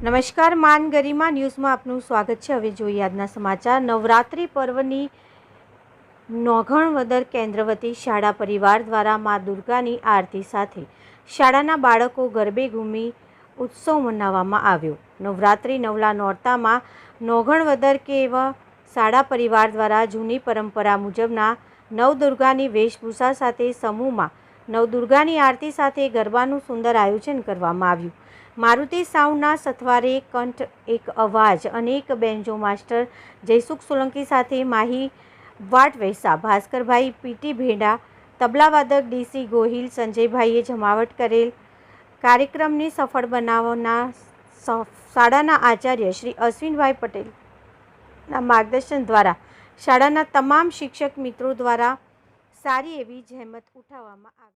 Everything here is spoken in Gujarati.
નમસ્કાર, માન ગરિમા ન્યૂઝમાં આપનું સ્વાગત છે. હવે જોઈએ આજના સમાચાર. નવરાત્રિ પર્વની નોઘણવદર કેન્દ્ર વતી શાળા પરિવાર દ્વારા મા દુર્ગાની આરતી સાથે શાળાના બાળકો ગરબે ઘૂમી ઉત્સવ મનાવવામાં આવ્યો. નવરાત્રિ નવલા નોરતામાં નોઘણવદર કે એવા શાળા પરિવાર દ્વારા જૂની પરંપરા મુજબના નવદુર્ગાની વેશભૂષા સાથે સમૂહમાં નવદુર્ગાની આરતી સાથે ગરબાનું સુંદર આયોજન કરવામાં આવ્યું. મારુતિ સાઉન્ડના સથવારે કંઠ, એક અવાજ અનેક બેન્જો માસ્ટર જયસુખ સોલંકી સાથે માહી વાટ વૈસા ભાસ્કરભાઈ પીટી ભેડા તબલાવાદક ડીસી ગોહિલ, સંજયભાઈએ જમાવટ કરેલ કાર્યક્રમને સફળ બનાવવાના શાળાના આચાર્ય શ્રી અશ્વિનભાઈ પટેલના માર્ગદર્શન દ્વારા શાળાના તમામ શિક્ષક મિત્રો દ્વારા સારી એવી જહેમત ઉઠાવવામાં આવી.